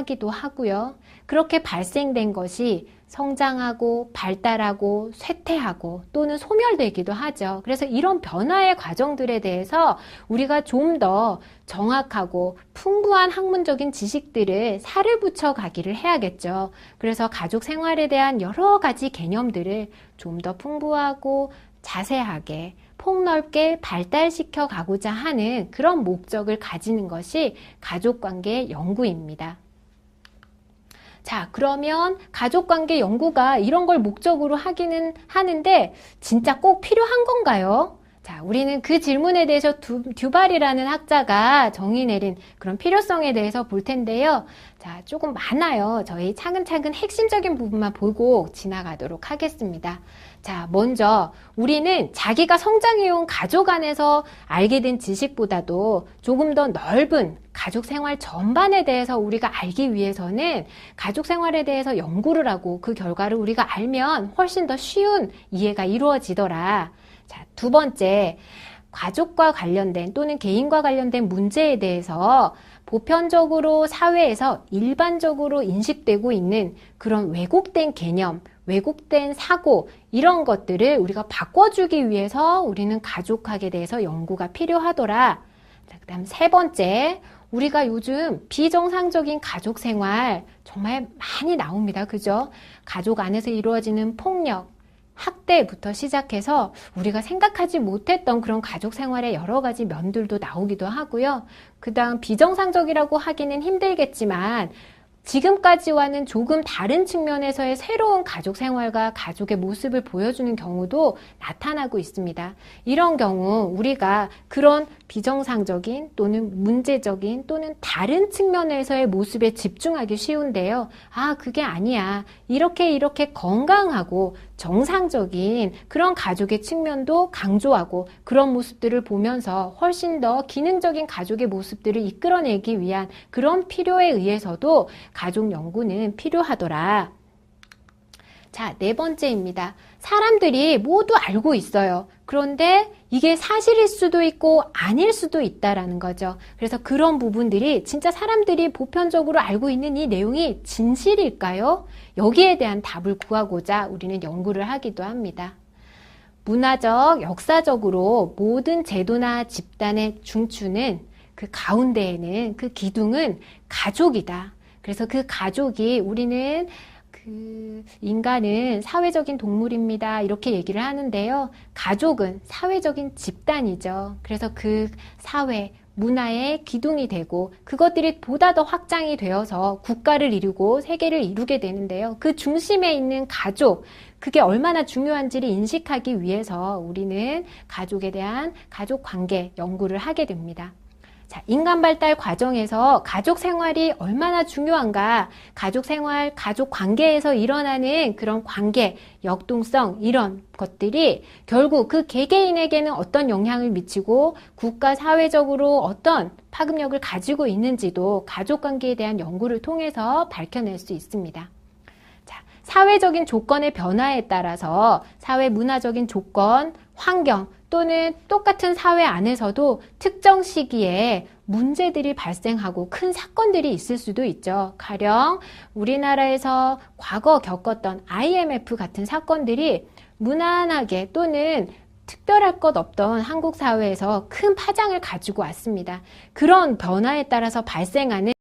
발생하기도 하고요. 그렇게 발생된 것이 성장하고 발달하고 쇠퇴하고 또는 소멸되기도 하죠. 그래서 이런 변화의 과정들에 대해서 우리가 좀 더 정확하고 풍부한 학문적인 지식들을 살을 붙여 가기를 해야겠죠. 그래서 가족 생활에 대한 여러 가지 개념들을 좀 더 풍부하고 자세하게 폭넓게 발달시켜 가고자 하는 그런 목적을 가지는 것이 가족 관계 연구입니다. 자, 그러면 가족관계 연구가 이런 걸 목적으로 하기는 하는데 진짜 꼭 필요한 건가요? 자, 우리는 그 질문에 대해서 두, 듀발이라는 학자가 정의 내린 그런 필요성에 대해서 볼 텐데요. 자, 조금 많아요. 저희 차근차근 핵심적인 부분만 보고 지나가도록 하겠습니다. 자, 먼저 우리는 자기가 성장해온 가족 안에서 알게 된 지식보다도 조금 더 넓은 가족 생활 전반에 대해서 우리가 알기 위해서는 가족 생활에 대해서 연구를 하고 그 결과를 우리가 알면 훨씬 더 쉬운 이해가 이루어지더라. 자, 두 번째, 가족과 관련된 또는 개인과 관련된 문제에 대해서 보편적으로 사회에서 일반적으로 인식되고 있는 그런 왜곡된 개념, 왜곡된 사고, 이런 것들을 우리가 바꿔주기 위해서 우리는 가족학에 대해서 연구가 필요하더라. 그 다음 세 번째, 우리가 요즘 비정상적인 가족 생활 정말 많이 나옵니다. 그죠? 가족 안에서 이루어지는 폭력, 학대부터 시작해서 우리가 생각하지 못했던 그런 가족 생활의 여러 가지 면들도 나오기도 하고요. 그 다음 비정상적이라고 하기는 힘들겠지만 지금까지와는 조금 다른 측면에서의 새로운 가족 생활과 가족의 모습을 보여주는 경우도 나타나고 있습니다. 이런 경우 우리가 그런 비정상적인 또는 문제적인 또는 다른 측면에서의 모습에 집중하기 쉬운데요. 아, 그게 아니야. 이렇게 이렇게 건강하고 정상적인 그런 가족의 측면도 강조하고 그런 모습들을 보면서 훨씬 더 기능적인 가족의 모습들을 이끌어내기 위한 그런 필요에 의해서도 가족 연구는 필요하더라. 자, 네 번째입니다. 사람들이 모두 알고 있어요. 그런데 이게 사실일 수도 있고 아닐 수도 있다라는 거죠. 그래서 그런 부분들이 진짜 사람들이 보편적으로 알고 있는 이 내용이 진실일까요? 여기에 대한 답을 구하고자 우리는 연구를 하기도 합니다. 문화적, 역사적으로 모든 제도나 집단의 중추는 그 가운데에는 그 기둥은 가족이다. 그래서 그 가족이 우리는 그 인간은 사회적인 동물입니다. 이렇게 얘기를 하는데요. 가족은 사회적인 집단이죠. 그래서 그 사회, 문화의 기둥이 되고 그것들이 보다 더 확장이 되어서 국가를 이루고 세계를 이루게 되는데요. 그 중심에 있는 가족, 그게 얼마나 중요한지를 인식하기 위해서 우리는 가족에 대한 가족 관계 연구를 하게 됩니다. 자, 인간 발달 과정에서 가족 생활이 얼마나 중요한가, 가족 생활, 가족 관계에서 일어나는 그런 관계, 역동성, 이런 것들이 결국 그 개개인에게는 어떤 영향을 미치고 국가 사회적으로 어떤 파급력을 가지고 있는지도 가족 관계에 대한 연구를 통해서 밝혀낼 수 있습니다. 자, 사회적인 조건의 변화에 따라서 사회 문화적인 조건, 환경, 또는 똑같은 사회 안에서도 특정 시기에 문제들이 발생하고 큰 사건들이 있을 수도 있죠. 가령 우리나라에서 과거 겪었던 IMF 같은 사건들이 무난하게 또는 특별할 것 없던 한국 사회에서 큰 파장을 가지고 왔습니다. 그런 변화에 따라서 발생하는